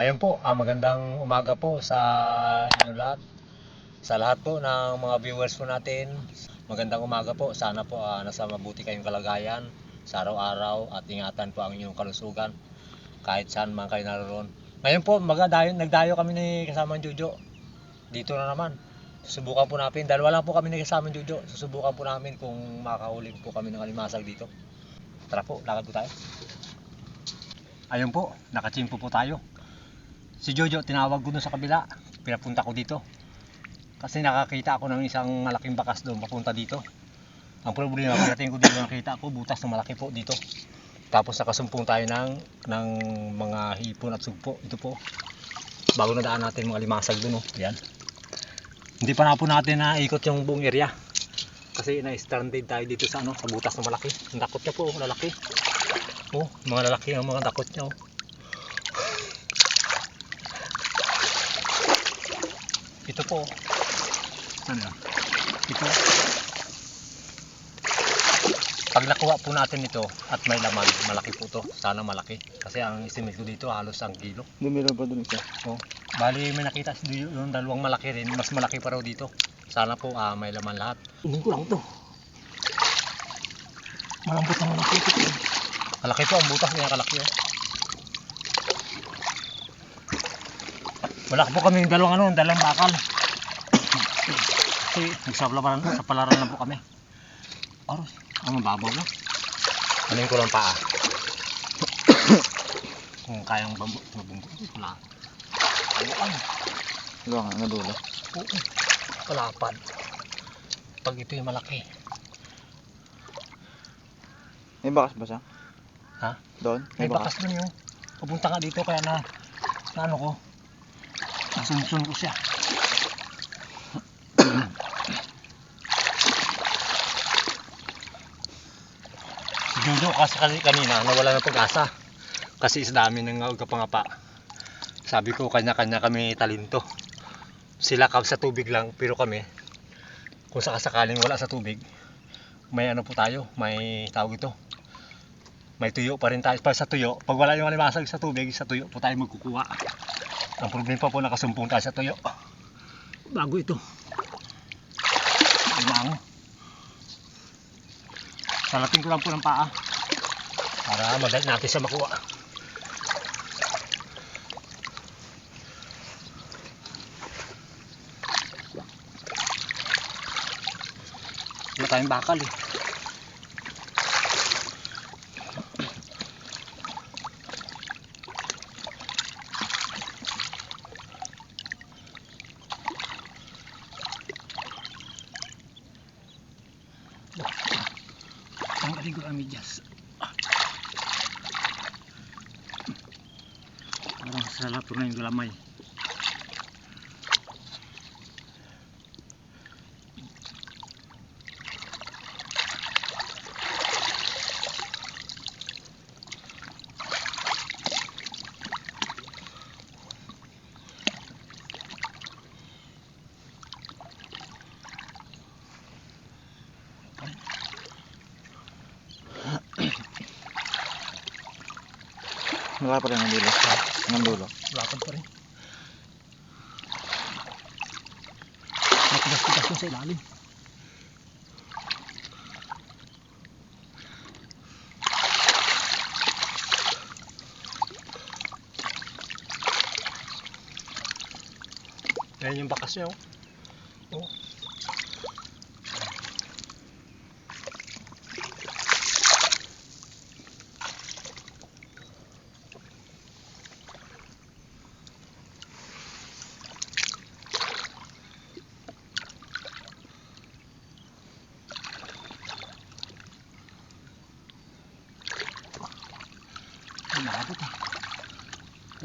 Ayun po, ah, magandang umaga po sa inyo lahat. Sa lahat po ng mga viewers po natin, magandang umaga po. Sana po ah, nasa mabuti kayong kalagayan sa araw-araw at ingatan po ang inyong kalusugan kahit saan man kayo naroon. Ngayon po, magadayo, nagdayo kami ni kasamang Jojo. Dito na naman. Susubukan po namin. Dalawa lang po kami ni kasamang Jojo. Susubukan po namin kung makakahuli po kami ng alimasag dito. Tara po, lakad po tayo. Ayun po, nakachimpo po tayo. Si Jojo, tinawag ko doon sa kabila. Pinapunta ko dito. Kasi nakakita ako ng isang malaking bakas doon papunta dito. Ang problema, pagdating ko dito nakita ko butas na malaki po dito. Tapos nakasumpong tayo ng, ng mga hipon at sugpo. Ito po. Bago na daan natin mga limasag doon. Oh. Yan. Hindi pa na po natin na ikot yung buong area. Kasi na-stranded tayo dito sa ano, sa butas na malaki. Ang takot niya po, oh, lalaki. Oh, mga lalaki ang mga takot niya. Oh. Ito po. Na? Ito. Pag nakuha po natin ito at may laman, malaki po to. Sana malaki. Kasi ang estimate ko dito halos ang kilo. Dumilo pa dun isa. Oh. Bali may nakita si yung dalawang malaki rin. Mas malaki pa raw dito. Sana po ah, may laman lahat. Ining ko lang to. Malambot na malaki ito. Malaki po ang butas niya kalaki oh. Wala po kami dalawang ano, dalawang bakal. Kasi nagsapalaran, sa palaran lang po kami. Aros, ang mababaw na. Ano ko lang paa. Kung kayang bambu, mabunggo, wala. Ano ang Wala nga, nadulo. Oo, palapad. Pag ito yung malaki. May bakas ba siya? Ha? Doon? May bakas dun yung papunta nga dito kaya na, na ano ko, nasunsun ko siya. si Jojo kasi kasi kanina nawala ng pag-asa kasi sa dami ng kapangapa. Sabi ko kanya-kanya kami talinto. Sila kap sa tubig lang pero kami kung sakasakaling wala sa tubig may ano po tayo, may tawag ito, may tuyo pa rin tayo pa sa tuyo. Pag wala yung alimasag sa tubig, sa tuyo po tayo magkukuha. Ang problema po nakasumpong tayo sa tuyo. Bago ito. Ilang. Salatin ko lang po ng paa. Para madali natin siya makuha. Wala tayong bakal eh. Amijas. Orang salah pernah yang gelamai. Wala pa rin ang dulo. Ang dulo. Lakad pa rin. Matigas-tigas yun sa ilalim. Ayan yung bakas niya oh. Oh.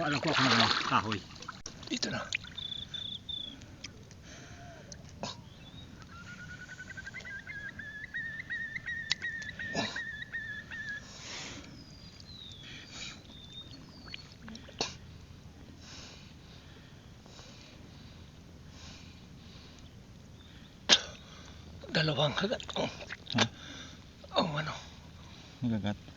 Wala ko ako ng ano, kahoy. Dito na. Dalawang kagat. Oh. Hmm? Oh, ano. Nagagat.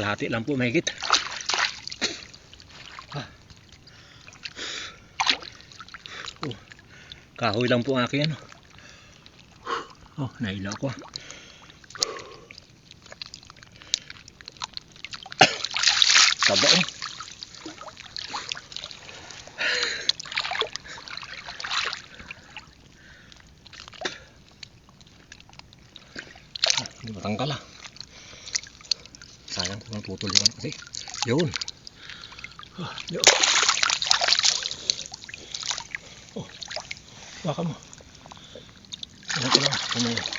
Kalahati lang po mahigit. Ah. Oh, kahoy lang po ang aking ano. Oh, nailaw ko. Taba oh. Ah, Hindi matanggal ah. Sayang kung naputol yun kasi. Yun. Ah, yun. Oh. Baka mo. Ano ko lang. Ano yun?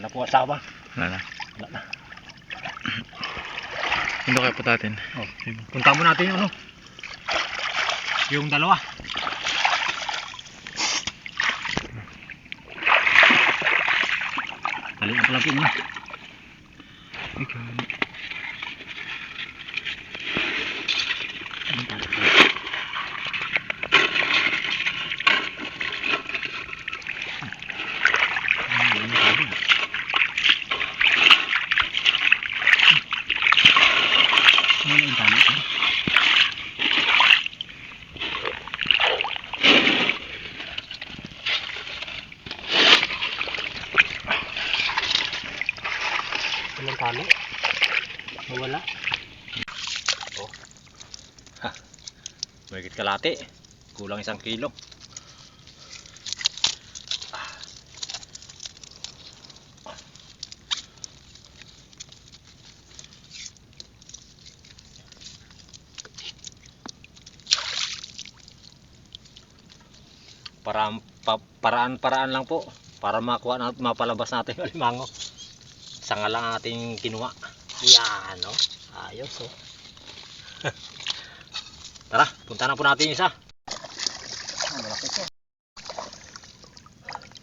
Wala na po asawa. Wala na. Wala na. Hindi kayo putatin. Oh. Punta mo natin yung ano. Yung dalawa. Balikan ko lang po muna. Ikaw. Anong tawag ko? Ano yung sabi? Ano yung tali ko? Anong tali? Nawala. Oh. Ha. Kalate. Kulang isang kilo. Paraan, pa, paraan, paraan lang po para makuha na, mapalabas natin yung alimango. Sanga lang ang ating kinuha. Yan, no? Ayos, oh. Punta na po natin yung isa.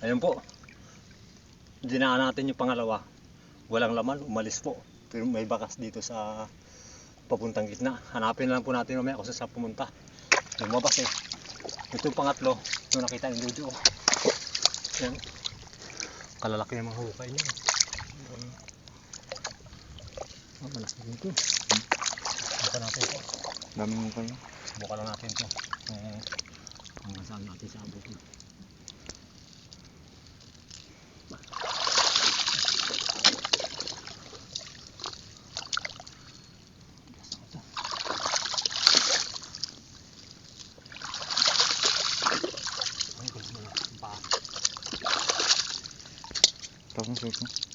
Ayun po. Dinaan natin yung pangalawa. Walang laman, umalis po. Pero may bakas dito sa papuntang gitna. Hanapin lang po natin mamaya kung saan pumunta. Lumabas eh. Ito yung pangatlo. Ito nakita ni Jojo. Yan. Kalalaki yung mga hukay niya. Oh, malaki dito. Buka natin po. Dami mo kayo. Buka lang natin to. Kung hanggang saan natin sa abot. Tapos mo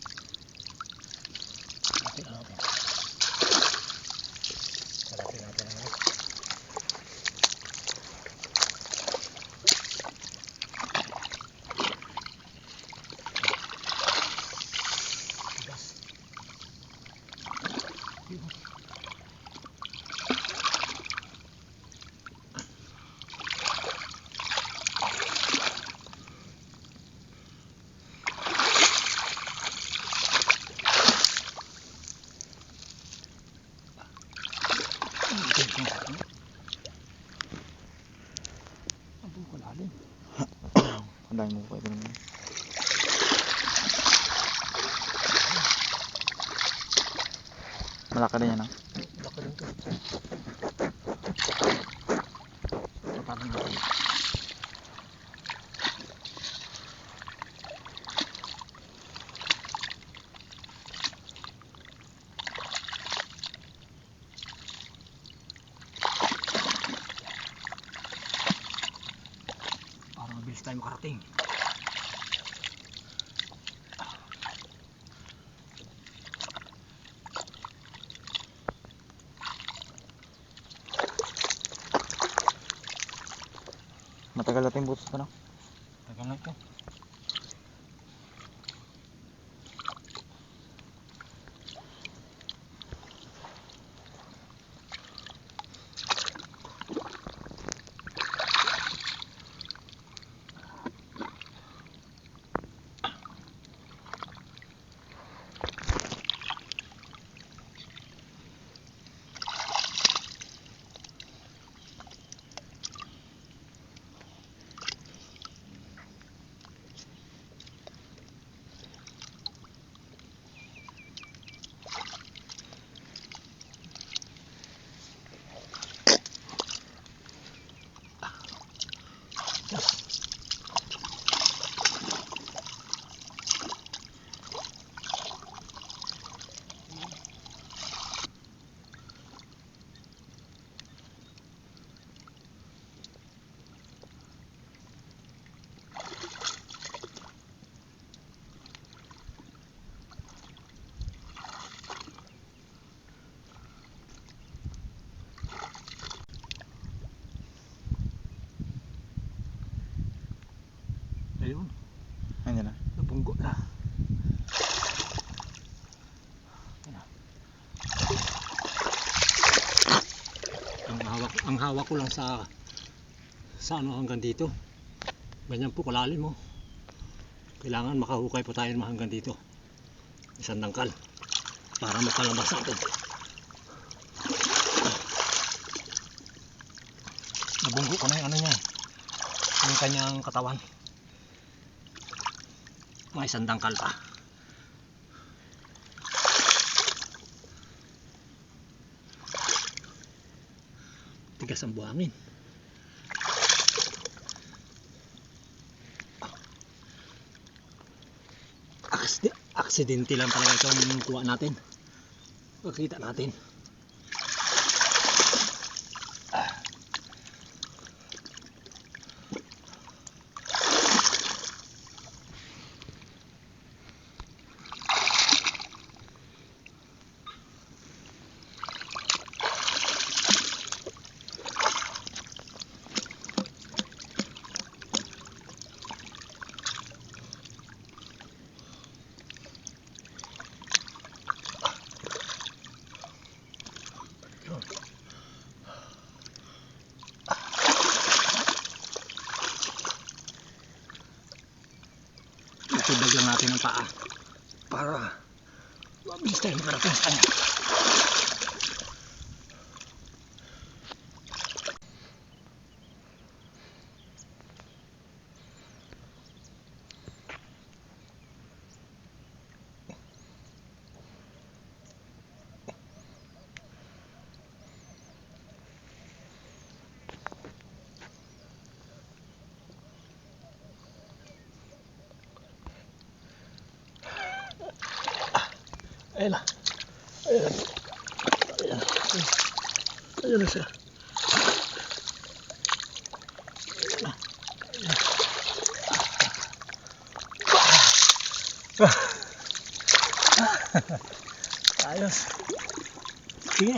ito. Ang dami mo kayo. Ganun. Malaki na yan ah. Makarating. Matagal natin butos pa no? Tagal na ito. Ayun, Ayun na. napunggo na. Ang hawak, ko lang sa sa ano hanggang dito. Ganyan po kalalim mo. Kailangan makahukay pa tayo ng hanggang dito. Isang dangkal para mapalabas natin. Nabunggo ko na yung ano niya. Yung kanyang katawan. May isang dangkal pa. Tigas ang buhangin. Akside- Aksidente lang talaga ito ang kuha natin. Makita natin. Para mabilis tayo makarating sa kanya. Ayos. Sige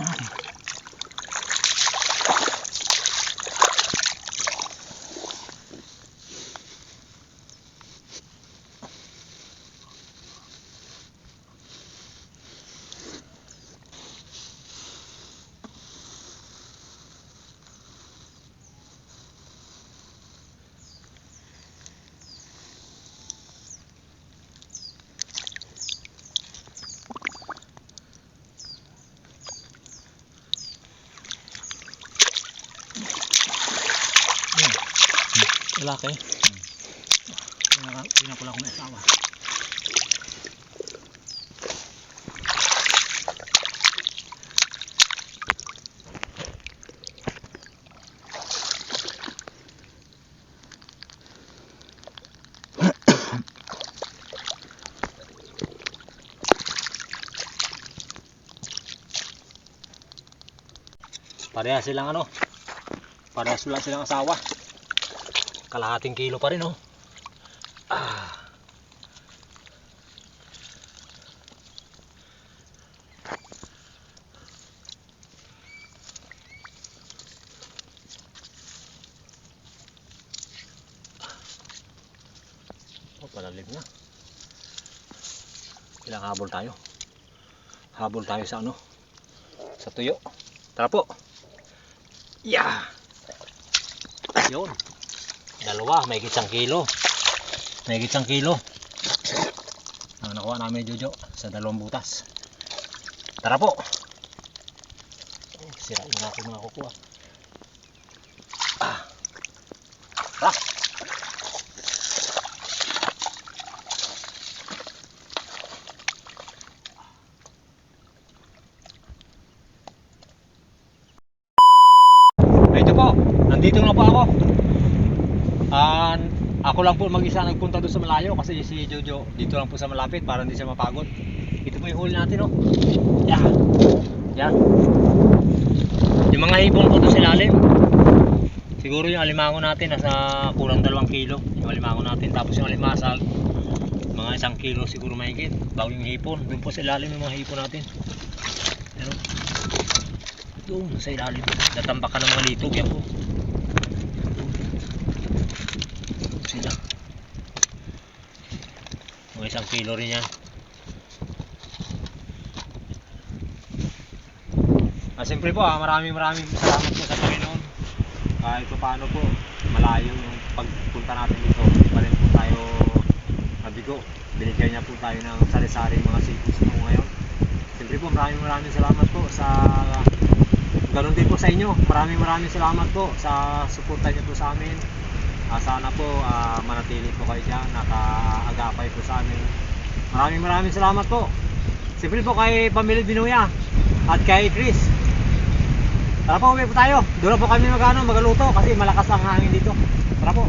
Lalaki. Hindi na ko may asawa. Parehas silang ano? Parehas wala silang asawa. Kalahating kilo pa rin oh. Ah. Oh, palalim na. Ilang habol tayo? Habol tayo sa ano? Sa tuyo. Tara po. Yeah! Yun. Dalawa, may isang kilo. May isang kilo. Ang nakuha namin Jojo sa dalawang butas. Tara po. Oh, sirain na ako mga kukuha. Ah. Tara. Ito po, nandito na po ako. Ah, ako lang po mag-isa nagpunta doon sa malayo kasi si Jojo dito lang po sa malapit para hindi siya mapagod. Ito po yung huli natin, oh. Yan. Yan. Yung mga hipon po doon sa ilalim. Siguro yung alimango natin nasa kulang dalawang kilo. Yung alimango natin. Tapos yung alimasag, mga isang kilo siguro mahigit. Bago yung hipon. Doon po sa ilalim yung mga hipon natin. Pero, doon sa ilalim. Natambakan ng mga litog yan po. Doon sila. Mga isang kilo rin yan. Ah, siyempre po, ah, maraming maraming salamat po sa Panginoon. Kahit pa paano po, malayo yung pagpunta natin dito. Pa rin po tayo mabigo. Binigyan niya po tayo ng sari-sari mga seafoods po ngayon. Siyempre po, maraming maraming salamat po sa Ganon din po sa inyo. Maraming maraming salamat po sa suporta niyo po sa amin. Ah, sana po ah, manatili po kayo dyan, nakaagapay po sa amin. Maraming maraming salamat po. Siyempre po kay Pamilya Binuya at kay Chris. Tara po, uwi po tayo. Doon po kami mag, ano, magaluto kasi malakas ang hangin dito. Tara po.